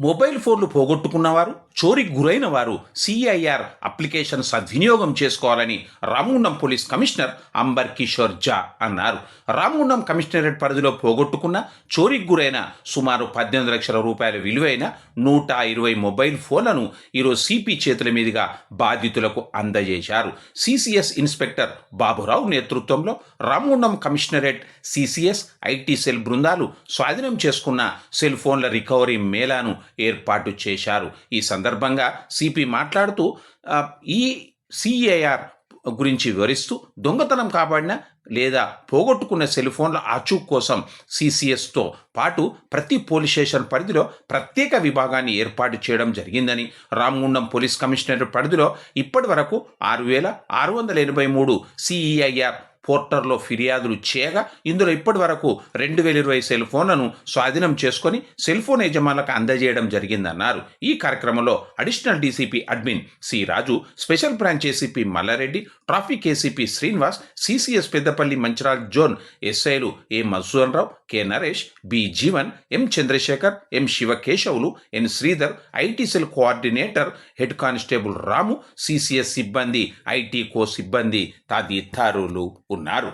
Mobile ఫోన్లు పోగొట్టుకున్నవారు చోరీకి గురైన వారు సిఐఆర్ అప్లికేషన్ సద్వినియోగం చేసుకోవాలని రామగుండం పోలీస్ కమిషనర్ అంబర్ కిషోర్ జా అన్నారు. రామగుండం కమిషనరేట్ పరిధిలో పోగొట్టుకున్న చోరీకి గురైన సుమారు పద్దెనిమిది లక్షల రూపాయల విలువైన నూట ఇరవై మొబైల్ ఫోన్లను ఈరోజు సిపి చేతుల మీదుగా బాధితులకు అందజేశారు. సిసిఎస్ ఇన్స్పెక్టర్ బాబురావు నేతృత్వంలో Ramagundam commissionerate CCS IT cell బృందాలు స్వాధీనం చేసుకున్న సెల్ ఫోన్ల రికవరీ మేళాను ఏర్పాటు చేశారు. ఈ సందర్భంగా సిపి మాట్లాడుతూ ఈ సిఏఆర్ గురించి వివరిస్తూ దొంగతనం కాపాడిన లేదా పోగొట్టుకున్న సెల్ ఫోన్ల ఆచూక్ కోసం సిసిఎస్తో పాటు ప్రతి పోలీస్ స్టేషన్ పరిధిలో ప్రత్యేక విభాగాన్ని ఏర్పాటు చేయడం జరిగిందని రామగుండం పోలీస్ కమిషనర్ పరిధిలో ఇప్పటి వరకు ఆరు వేల ఆరు వందల ఎనభై మూడు సిఈఐఆర్ పోర్టర్లో ఫిర్యాదులు చేయగా ఇందులో ఇప్పటి వరకు రెండు వేల ఇరవై సెల్ ఫోన్లను స్వాధీనం చేసుకొని సెల్ ఫోన్ యజమానులకు అందజేయడం జరిగిందన్నారు. ఈ కార్యక్రమంలో additional DCP admin C Raju special branch ACP Mallareddy traffic ACP Srinivas CCS Peddapalli Mancherial zone ఎస్ఐలు A Madhusudan Rao K Naresh B Jeevan M Chandrashekar M Shivakesavulu N Sridhar IT cell coordinator head constable Ramu CCS సిబ్బంది IT co సిబ్బంది తదితరులు ఉన్నారు.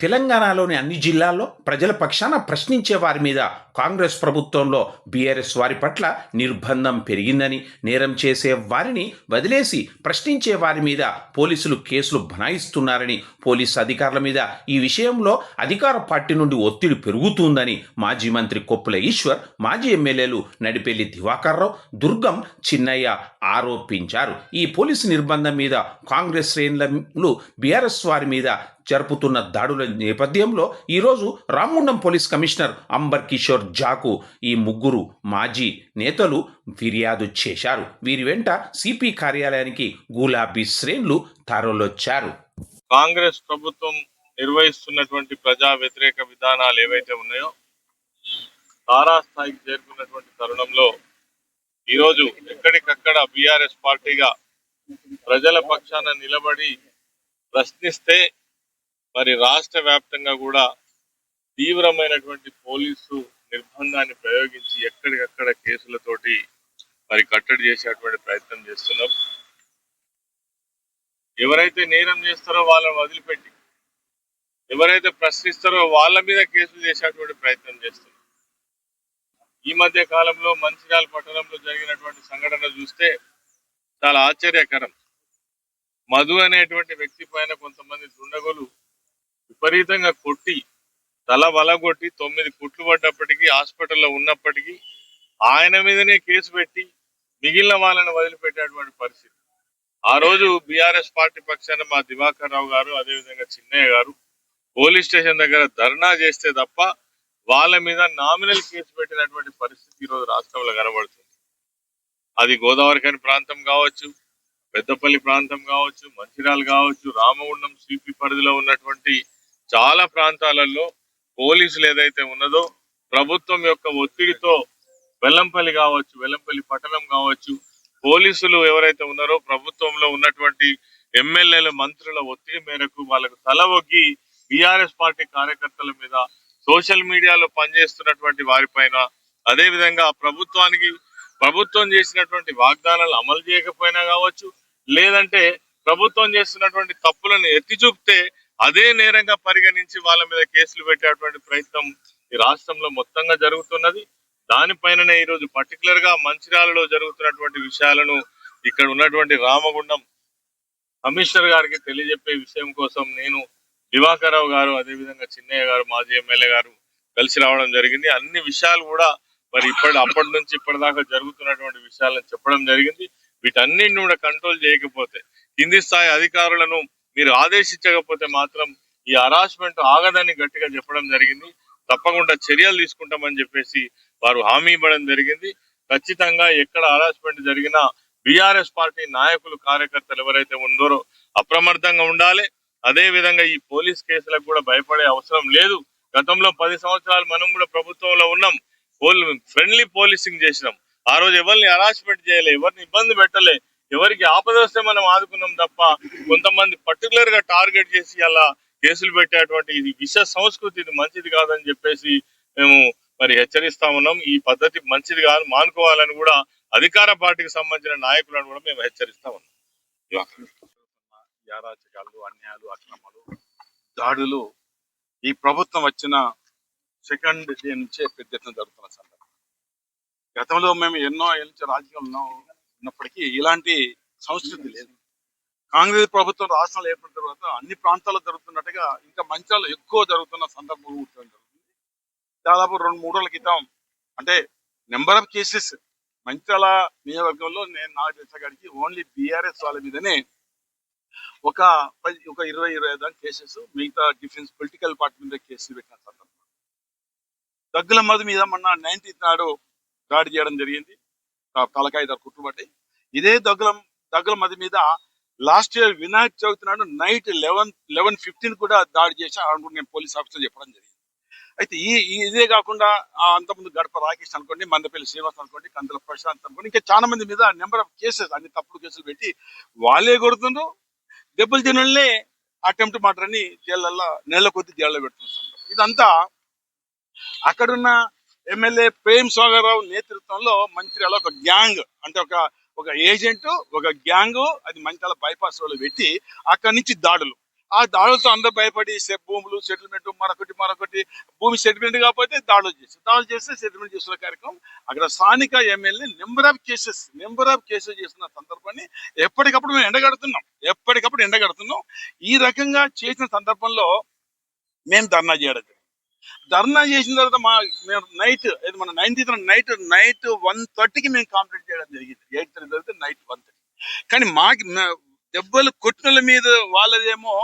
తెలంగాణలోని అన్ని జిల్లాల్లో ప్రజల పక్షాన ప్రశ్నించే వారి మీద కాంగ్రెస్ ప్రభుత్వంలో బీఆర్ఎస్ వారి పట్ల నిర్బంధం పెరిగిందని నేరం చేసే వారిని వదిలేసి ప్రశ్నించే వారి మీద పోలీసులు కేసులు బనాయిస్తున్నారని పోలీసు అధికారుల మీద ఈ విషయంలో అధికార పార్టీ నుండి ఒత్తిడి పెరుగుతుందని మాజీ మంత్రి కొప్పుల ఈశ్వర్ మాజీ ఎమ్మెల్యేలు నడిపెల్లి దివాకర్రావు దుర్గం చిన్నయ్య ఆరోపించారు. ఈ పోలీసు నిర్బంధం మీద కాంగ్రెస్ శ్రేణులు బీఆర్ఎస్ వారి మీద జరుపుతున్న దాడుల నేపథ్యంలో ఈరోజు రామగుండం పోలీస్ కమిషనర్ అంబర్ కిషోర్ జాకు ఈ ముగ్గురు మాజీ నేతలు ఫిర్యాదు చేశారు. వీరి వెంట సిపి కార్యాలయానికి గులాబీ శ్రేణులు తరలొచ్చారు. కాంగ్రెస్ ప్రభుత్వం నిర్వహిస్తున్నటువంటి ప్రజా వ్యతిరేక విధానాలు ఏవైతే ఉన్నాయో తారాస్థాయికి చేరుకున్నటువంటి తరుణంలో ఈరోజు ఎక్కడికక్కడ బీఆర్ఎస్ పార్టీగా ప్రజల పక్షాన నిలబడి ప్రశ్నిస్తే మరి రాష్ట్ర వ్యాప్తంగా కూడా తీవ్రమైనటువంటి పోలీసు నిర్బంధాన్ని ప్రయోగించి ఎక్కడికక్కడ కేసులతోటి మరి కట్టడి చేసేటువంటి ప్రయత్నం చేస్తున్నాం. ఎవరైతే నేరం చేస్తారో వాళ్ళని వదిలిపెట్టి ఎవరైతే ప్రశ్నిస్తారో వాళ్ళ మీద కేసులు చేసేటువంటి ప్రయత్నం చేస్తున్నారు ఈ మధ్య కాలంలో మంచిర్యాల పట్టణంలో జరిగినటువంటి సంఘటన చూస్తే చాలా ఆశ్చర్యకరం. మధు అనేటువంటి వ్యక్తి పైన కొంతమంది దుండగులు విపరీతంగా కొట్టి తల వలగొట్టి తొమ్మిది కుట్లు పడ్డప్పటికీ హాస్పిటల్లో ఉన్నప్పటికీ ఆయన మీదనే కేసు పెట్టి మిగిలిన వాళ్ళని వదిలిపెట్టేటువంటి పరిస్థితి. ఆ రోజు బీఆర్ఎస్ పార్టీ పక్షాన మా దివాకర్ రావు గారు అదేవిధంగా చిన్నయ్య గారు పోలీస్ స్టేషన్ దగ్గర ధర్నా చేస్తే తప్ప వాళ్ళ మీద నామినల్ కేసు పెట్టినటువంటి పరిస్థితి ఈ రోజు రాష్ట్రంలో కనబడుతుంది. అది గోదావరికని ప్రాంతం కావచ్చు పెద్దపల్లి ప్రాంతం కావచ్చు మంచిర్యాల కావచ్చు రామగుండం సిపి పరిధిలో ఉన్నటువంటి చాలా ప్రాంతాలలో పోలీసులు ఏదైతే ఉన్నదో ప్రభుత్వం యొక్క ఒత్తిడితో వెల్లంపల్లి కావచ్చు వెల్లంపల్లి పట్టణం కావచ్చు పోలీసులు ఎవరైతే ఉన్నారో ప్రభుత్వంలో ఉన్నటువంటి ఎమ్మెల్యేల మంత్రుల ఒత్తిడి మేరకు వాళ్ళకు తల ఒగ్గి బీఆర్ఎస్ పార్టీ కార్యకర్తల మీద సోషల్ మీడియాలో పనిచేస్తున్నటువంటి వారిపైన అదే విధంగా ప్రభుత్వానికి ప్రభుత్వం చేసినటువంటి వాగ్దానాలు అమలు చేయకపోయినా కావచ్చు లేదంటే ప్రభుత్వం చేస్తున్నటువంటి తప్పులను ఎత్తి చూపితే అదే నేరంగా పరిగణించి వాళ్ళ మీద కేసులు పెట్టేటువంటి ప్రయత్నం ఈ రాష్ట్రంలో మొత్తంగా జరుగుతున్నది. దానిపైననే ఈరోజు పర్టికులర్గా మంచిర్యాలలో జరుగుతున్నటువంటి విషయాలను ఇక్కడ ఉన్నటువంటి రామగుండం కమిషనర్ గారికి తెలియజెప్పే విషయం కోసం నేను దివాకరావు గారు అదేవిధంగా చిన్నయ్య గారు మాజీ ఎమ్మెల్యే గారు కలిసి రావడం జరిగింది. అన్ని విషయాలు కూడా మరి ఇప్పటి అప్పటి నుంచి ఇప్పటిదాకా జరుగుతున్నటువంటి విషయాలను చెప్పడం జరిగింది. వీటన్నింటిని కూడా కంట్రోల్ చేయకపోతే కింది స్థాయి అధికారులను మీరు ఆదేశించకపోతే మాత్రం ఈ హరాస్మెంట్ ఆగదని గట్టిగా చెప్పడం జరిగింది. తప్పకుండా చర్యలు తీసుకుంటామని చెప్పేసి వారు హామీ ఇవ్వడం జరిగింది. ఖచ్చితంగా ఎక్కడ హరాస్మెంట్ జరిగినా బీఆర్ఎస్ పార్టీ నాయకులు కార్యకర్తలు ఎవరైతే ఉందరో అప్రమత్తంగా ఉండాలి. అదే విధంగా ఈ పోలీస్ కేసులకు కూడా భయపడే అవసరం లేదు. గతంలో పది సంవత్సరాలు మనం కూడా ప్రభుత్వంలో ఉన్నాం. పోల్ ఫ్రెండ్లీ పోలీసింగ్ చేసినాం. ఆ రోజు ఎవరిని హరాస్మెంట్ చేయలే ఎవరిని ఇబ్బంది పెట్టలే ఎవరికి ఆపద వస్తే మనం ఆదుకున్నాం తప్ప కొంతమంది పర్టికులర్గా టార్గెట్ చేసి అలా కేసులు పెట్టేటువంటి ఇది విష సంస్కృతి ఇది మంచిది కాదని చెప్పేసి మేము మరి హెచ్చరిస్తా ఉన్నాం. ఈ పద్ధతి మంచిది కాదు మానుకోవాలని కూడా అధికార పార్టీకి సంబంధించిన నాయకులను కూడా మేము హెచ్చరిస్తా ఉన్నాం. యారాచకాలు అన్యాయాలు అక్రమాలు దాడులు ఈ ప్రభుత్వం వచ్చిన సెకండ్ డే నుంచే పెద్ద ఎత్తున జరుగుతున్న సందర్భం గతంలో మేము ఎన్నో ఏళ్ళ నుంచి రాజకీయంలో ఉన్నప్పటికీ ఇలాంటి సంస్కృతి లేదు. కాంగ్రెస్ ప్రభుత్వం రాష్ట్రాలు ఏర్పడిన తర్వాత అన్ని ప్రాంతాల్లో జరుగుతున్నట్టుగా ఇంకా మంచాలు ఎక్కువ జరుగుతున్న సందర్భం జరుగుతుంది దాదాపు రెండు మూడు రోజుల క్రితం అంటే నెంబర్ ఆఫ్ కేసెస్ మంచాల నియోజకవర్గంలో నేను నాకు తెలిసిన ఓన్లీ బీఆర్ఎస్ వాళ్ళ మీదనే ఒక పది ఒక ఇరవై ఇరవై ఐదు దాని కేసెస్ మిగతా డిఫెన్స్ పొలిటికల్ పార్టీ మీద కేసులు పెట్టిన సందర్భం. దగ్గుల మధు మీద మొన్న నైన్టీన్త్ నాడు దాడి చేయడం జరిగింది. తలకాయ ధర కుట్టుబట్టి ఇదే దగ్గుల దగ్గుల మది మీద లాస్ట్ ఇయర్ వినాయక చవితి నాడు నైట్ లెవెన్ లెవెన్ ఫిఫ్టీన్ కూడా దాడి చేసి అనుకుంటే నేను పోలీస్ ఆఫీసర్ చెప్పడం జరిగింది. అయితే ఈ ఇదే కాకుండా అంతకుముందు గడప రాకేష్ అనుకోండి మందపల్లి శ్రీనివాస్ అనుకోండి కందుల ప్రశాంత్ అనుకోండి ఇంకా చాలా మంది మీద నెంబర్ ఆఫ్ కేసెస్ అన్ని తప్పుడు కేసులు పెట్టి వాళ్ళే కొడుతుండ్రు. దెబ్బలు తినలే అటెంప్ట్ మర్డర్ అని జైళ్ళల్లో నెల కొద్ది జైల్లో పెడుతున్నారు. ఇదంతా అక్కడున్న ఎమ్మెల్యే ప్రేమ్ సాగర్రావు నేతృత్వంలో మంచిర్యాల ఒక గ్యాంగ్ అంటే ఒక ఒక ఏజెంట్ ఒక గ్యాంగు అది మంచిర్యాల బైపాస్ వాళ్ళు పెట్టి అక్కడి నుంచి దాడులు. ఆ దాడులతో అందరు భయపడి భూములు సెటిల్మెంట్ మరొకటి మరొకటి భూమి సెటిల్మెంట్ కాకపోతే దాడులు చేసి దాడులు చేస్తే సెటిల్మెంట్ చేస్తున్న కార్యక్రమం. అక్కడ స్థానిక MLA number of cases number of cases చేస్తున్న సందర్భాన్ని ఎప్పటికప్పుడు మేము ఎండగడుతున్నాం. ఎప్పటికప్పుడు ఎండగడుతున్నాం. ఈ రకంగా చేసిన సందర్భంలో మేము ధర్నా చేయడం ధర్నా చేసిన తర్వాత మా మేము నైట్ ఇది మన నైన్త్ నైట్ నైట్ వన్ థర్టీకి మేము కంప్లీట్ చేయడం జరిగింది. ఎయిట్ థర్టీ తర్వాత నైట్ వన్ థర్టీ. కానీ మాకి దెబ్బలు కొట్టినల మీద వాళ్ళదేమో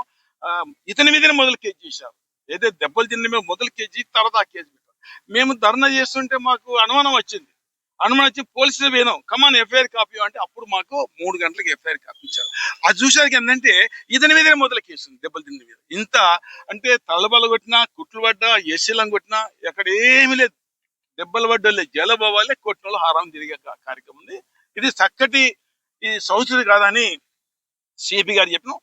ఇతని మీదనే మొదలు కేసు చేశారు. ఏదైతే దెబ్బలు తిన్న మీద మొదలు కేజీ తర్వాత ఆ కేసు పెట్టారు. మేము ధర్నా చేస్తుంటే మాకు అనుమానం వచ్చింది. అనుమానం వచ్చి పోలీసులు పోయినాం. కమాన్ ఎఫ్ఐఆర్ కాపీ అంటే అప్పుడు మాకు మూడు గంటలకు ఎఫ్ఐఆర్ కాపీ ఇచ్చారు. అది చూసారికి ఏంటంటే ఇతని మీదనే మొదలు కేసు ఉంది, దెబ్బలు తిని మీద. ఇంత అంటే తలబల కొట్టినా కుట్లు పడ్డా ఎస్సీలం కొట్టినా ఎక్కడ ఏమీ లేదు. దెబ్బలు పడ్డోళ్ళే జలబోవాలే కొట్టిన వాళ్ళు హారం తిరిగే కార్యక్రమం ఉంది. ఇది చక్కటి ఈ సంవత్సరం కాదని సిపి గారు చెప్పిన.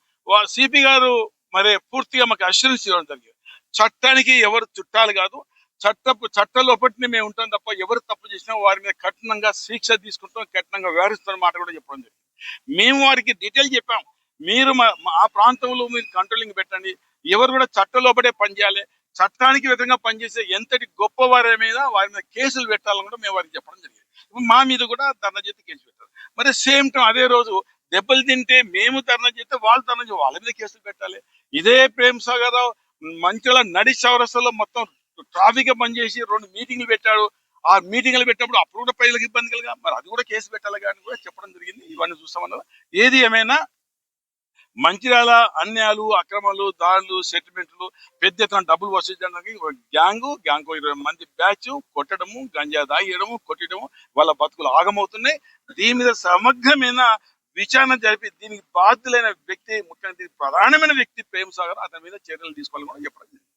సిపి గారు మరి పూర్తిగా మాకు అష్యూరెన్స్ ఇవ్వడం జరిగింది. చట్టానికి ఎవరు చుట్టాలు కాదు చట్టపు చట్ట లోపటిని మేము ఉంటాం తప్ప ఎవరు తప్పు చేసినా వారి మీద కఠినంగా శిక్ష తీసుకుంటాం కఠినంగా వ్యవహరిస్తున్న మాట కూడా చెప్పడం జరిగింది. మేము వారికి డీటెయిల్ చెప్పాం. మీరు మా మా- ఆ ప్రాంతంలో మీరు కంట్రోలింగ్ పెట్టండి. ఎవరు కూడా చట్ట లోపడే పనిచేయాలి చట్టానికి విధంగా పనిచేసే ఎంతటి గొప్ప వారి మీద వారి మీద కేసులు పెట్టాలని కూడా మేము వారికి చెప్పడం జరిగింది. మా మీద కూడా ధర్నా చేతి కేసు పెట్టారు మరి సేమ్ టైం అదే రోజు దెబ్బలు తింటే మేము ధర్నా చేస్తే వాళ్ళు ధర్నా వాళ్ళ మీద కేసులు పెట్టాలి. ఇదే ప్రేమ్ సాగర్ మంచిగా నడి చౌరస్తలో మొత్తం ట్రాఫిక్ పనిచేసి చేసి రెండు మీటింగ్లు పెట్టాడు. ఆ మీటింగ్లు పెట్టినప్పుడు అప్పుడు కూడా ప్రజలకు ఇబ్బంది కలిగా మరి అది కూడా కేసు పెట్టాలి కానీ కూడా చెప్పడం జరిగింది. ఇవన్నీ చూస్తామన్నారు ఏది ఏమైనా మంచిర్యాల అన్యాయాలు అక్రమాలు దాడులు సెటిల్మెంట్లు పెద్ద ఎత్తున డబ్బులు వసూలు గ్యాంగ్ గ్యాంగు గ్యాంగ్ ఇరవై మంది బ్యాచ్ కొట్టడము గంజా దాయడము కొట్టడము వాళ్ళ బతుకులు ఆగమవుతున్నాయి. దీని మీద సమగ్రమైన విచారణ జరిపి దీనికి బాధ్యులైన వ్యక్తి ముఖ్యంగా ప్రధానమైన వ్యక్తి ప్రేమ్ సాగర్ అతని మీద చర్యలు తీసుకోవాలని కూడా చెప్పడం జరిగింది.